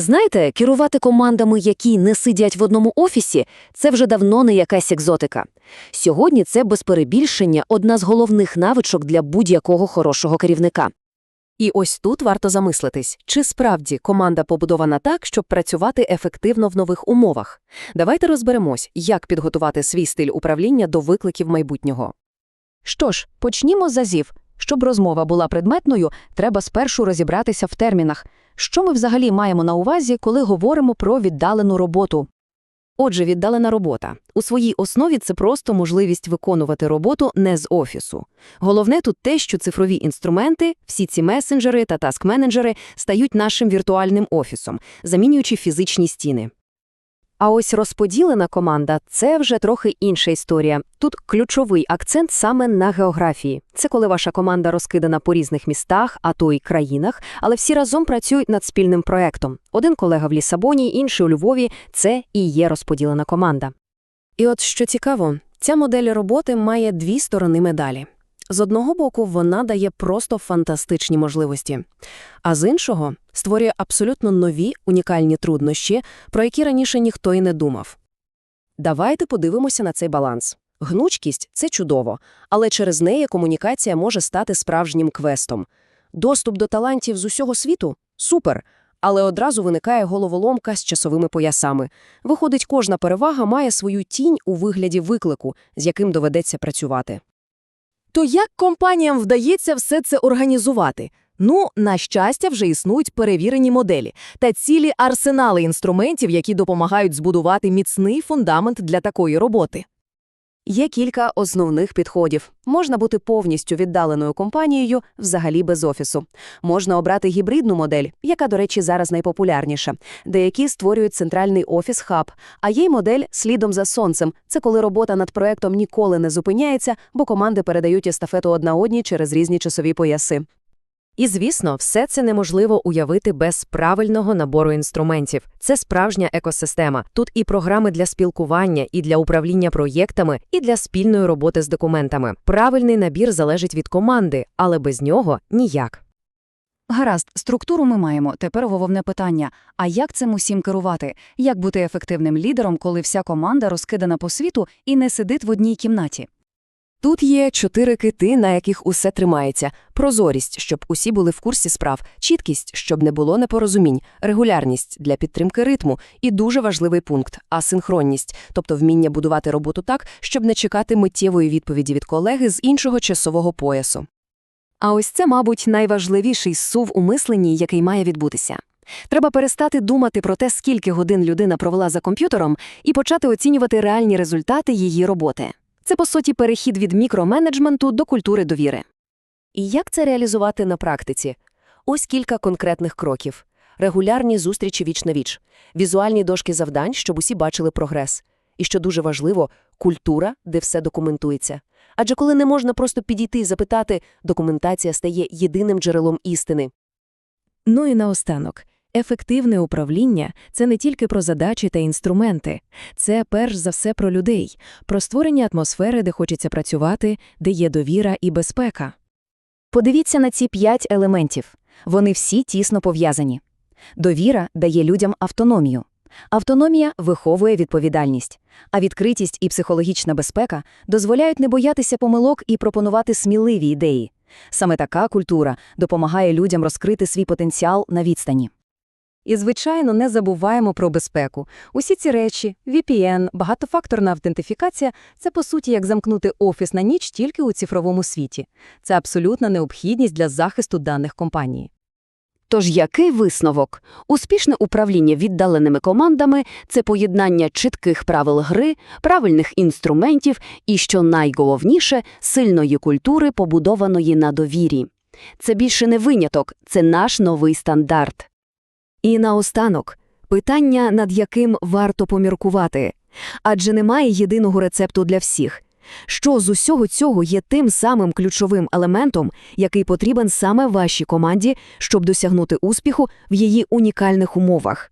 Знаєте, керувати командами, які не сидять в одному офісі, це вже давно не якась екзотика. Сьогодні це без перебільшення одна з головних навичок для будь-якого хорошого керівника. І ось тут варто замислитись, чи справді команда побудована так, щоб працювати ефективно в нових умовах. Давайте розберемось, як підготувати свій стиль управління до викликів майбутнього. Що ж, почнімо з азів. Щоб розмова була предметною, треба спершу розібратися в термінах. Що ми взагалі маємо на увазі, коли говоримо про віддалену роботу? Отже, віддалена робота. У своїй основі це просто можливість виконувати роботу не з офісу. Головне тут те, що цифрові інструменти, всі ці месенджери та таск-менеджери стають нашим віртуальним офісом, замінюючи фізичні стіни. А ось розподілена команда – це вже трохи інша історія. Тут ключовий акцент саме на географії. Це коли ваша команда розкидана по різних містах, а то й країнах, але всі разом працюють над спільним проектом. Один колега в Лісабоні, інший у Львові – це і є розподілена команда. І от що цікаво, ця модель роботи має дві сторони медалі. З одного боку, вона дає просто фантастичні можливості, а з іншого створює абсолютно нові унікальні труднощі, про які раніше ніхто й не думав. Давайте подивимося на цей баланс. Гнучкість – це чудово, але через неї комунікація може стати справжнім квестом. Доступ до талантів з усього світу – супер, але одразу виникає головоломка з часовими поясами. Виходить, кожна перевага має свою тінь у вигляді виклику, з яким доведеться працювати. То як компаніям вдається все це організувати? Ну, на щастя, вже існують перевірені моделі та цілі арсенали інструментів, які допомагають збудувати міцний фундамент для такої роботи. Є кілька основних підходів. Можна бути повністю віддаленою компанією взагалі без офісу. Можна обрати гібридну модель, яка, до речі, зараз найпопулярніша. Деякі створюють центральний офіс-хаб, а є й модель слідом за сонцем. Це коли робота над проектом ніколи не зупиняється, бо команди передають естафету одна одній через різні часові пояси. І, звісно, все це неможливо уявити без правильного набору інструментів. Це справжня екосистема. Тут і програми для спілкування, і для управління проєктами, і для спільної роботи з документами. Правильний набір залежить від команди, але без нього ніяк. Гаразд, структуру ми маємо. Тепер головне питання: а як цим усім керувати? Як бути ефективним лідером, коли вся команда розкидана по світу і не сидить в одній кімнаті? Тут є чотири кити, на яких усе тримається: прозорість, щоб усі були в курсі справ, чіткість, щоб не було непорозумінь, регулярність для підтримки ритму і дуже важливий пункт асинхронність, тобто вміння будувати роботу так, щоб не чекати миттєвої відповіді від колеги з іншого часового поясу. А ось це, мабуть, найважливіший сув у мисленні, який має відбутися. Треба перестати думати про те, скільки годин людина провела за комп'ютером, і почати оцінювати реальні результати її роботи. Це, по суті, перехід від мікроменеджменту до культури довіри. І як це реалізувати на практиці? Ось кілька конкретних кроків. Регулярні зустрічі віч на віч, візуальні дошки завдань, щоб усі бачили прогрес. І, що дуже важливо, культура, де все документується. Адже коли не можна просто підійти і запитати, документація стає єдиним джерелом істини. Ну і наостанок. Ефективне управління – це не тільки про задачі та інструменти. Це перш за все про людей, про створення атмосфери, де хочеться працювати, де є довіра і безпека. Подивіться на ці п'ять елементів. Вони всі тісно пов'язані. Довіра дає людям автономію. Автономія виховує відповідальність, а відкритість і психологічна безпека дозволяють не боятися помилок і пропонувати сміливі ідеї. Саме така культура допомагає людям розкрити свій потенціал на відстані. І, звичайно, не забуваємо про безпеку. Усі ці речі, VPN, багатофакторна автентифікація – це, по суті, як замкнути офіс на ніч тільки у цифровому світі. Це абсолютна необхідність для захисту даних компанії. Тож який висновок? Успішне управління віддаленими командами – це поєднання чітких правил гри, правильних інструментів і, що найголовніше, сильної культури, побудованої на довірі. Це більше не виняток, це наш новий стандарт. І наостанок – питання, над яким варто поміркувати. Адже немає єдиного рецепту для всіх. Що з усього цього є тим самим ключовим елементом, який потрібен саме вашій команді, щоб досягнути успіху в її унікальних умовах?